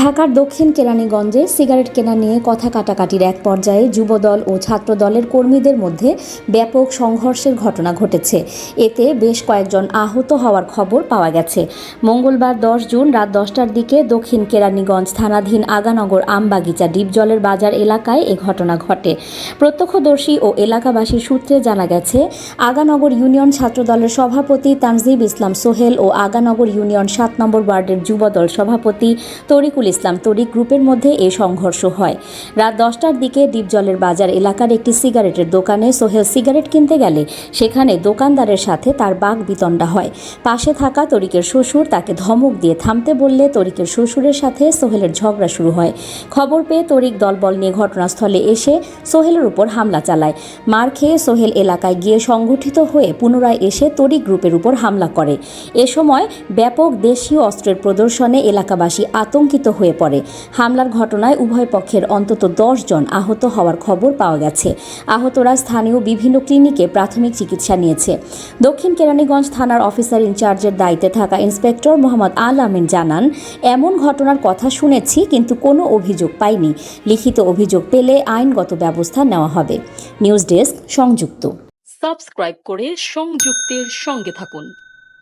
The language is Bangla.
ঢাকার দক্ষিণ কেরানীগঞ্জে সিগারেট কেনা নিয়ে কথা কাটাকাটির এক পর্যায়ে যুবদল ও ছাত্রদলের কর্মীদের মধ্যে ব্যাপক সংঘর্ষের ঘটনা ঘটেছে। এতে বেশ কয়েকজন আহত হওয়ার খবর পাওয়া গেছে। মঙ্গলবার দশ জুন রাত দশটার দিকে দক্ষিণ কেরানীগঞ্জ থানাধীন আগানগর আমবাগিচা ডিপজলের বাজার এলাকায় এ ঘটনা ঘটে। প্রত্যক্ষদর্শী ও এলাকাবাসীর সূত্রে জানা গেছে, আগানগর ইউনিয়ন ছাত্রদলের সভাপতি তানজিব ইসলাম সোহেল ও আগানগর ইউনিয়ন সাত নম্বর ওয়ার্ডের যুবদল সভাপতি তরিকুল ইসলাম তরিক গ্রুপের মধ্যে এই সংঘর্ষ হয়। রাত দশটার দিকে ডিপজলের বাজার এলাকার একটি সিগারেটের দোকানে সোহেল সিগারেট কিনতে গেলে সেখানে দোকানদারের সাথে তার বাঘ বিতণ্ডা হয়। পাশে থাকা তরিকের শ্বশুর তাকে ধমক দিয়ে থামতে বললে তরিকের শ্বশুরের সাথে সোহেলের ঝগড়া শুরু হয়। খবর পেয়ে তরিক দলবল নিয়ে ঘটনাস্থলে এসে সোহেলের উপর হামলা চালায়। মার খেয়ে সোহেল এলাকায় গিয়ে সংগঠিত হয়ে পুনরায় এসে তরিক গ্রুপের উপর হামলা করে। এ সময় ব্যাপক দেশীয় অস্ত্রের প্রদর্শনে এলাকাবাসী আতঙ্কিত হয়ে পড়ে। হামলার ঘটনায় উভয় পক্ষের অন্তত দশ জন আহত হওয়ার খবর পাওয়া গেছে। আহতরা স্থানীয় বিভিন্ন ক্লিনিকে প্রাথমিক চিকিৎসা নিয়েছে। দক্ষিণ কেরানীগঞ্জ থানার অফিসার ইনচার্জের দায়িত্বে থাকা ইন্সপেক্টর মোহাম্মদ আল আমিন জানান, এমন ঘটনার কথা শুনেছি, কিন্তু কোনো অভিযোগ পাইনি। লিখিত অভিযোগ পেলে আইনগত ব্যবস্থা নেওয়া হবে। নিউজ ডেস্ক সংযুক্ত। সাবস্ক্রাইব করে সংযুক্তের সঙ্গে থাকুন।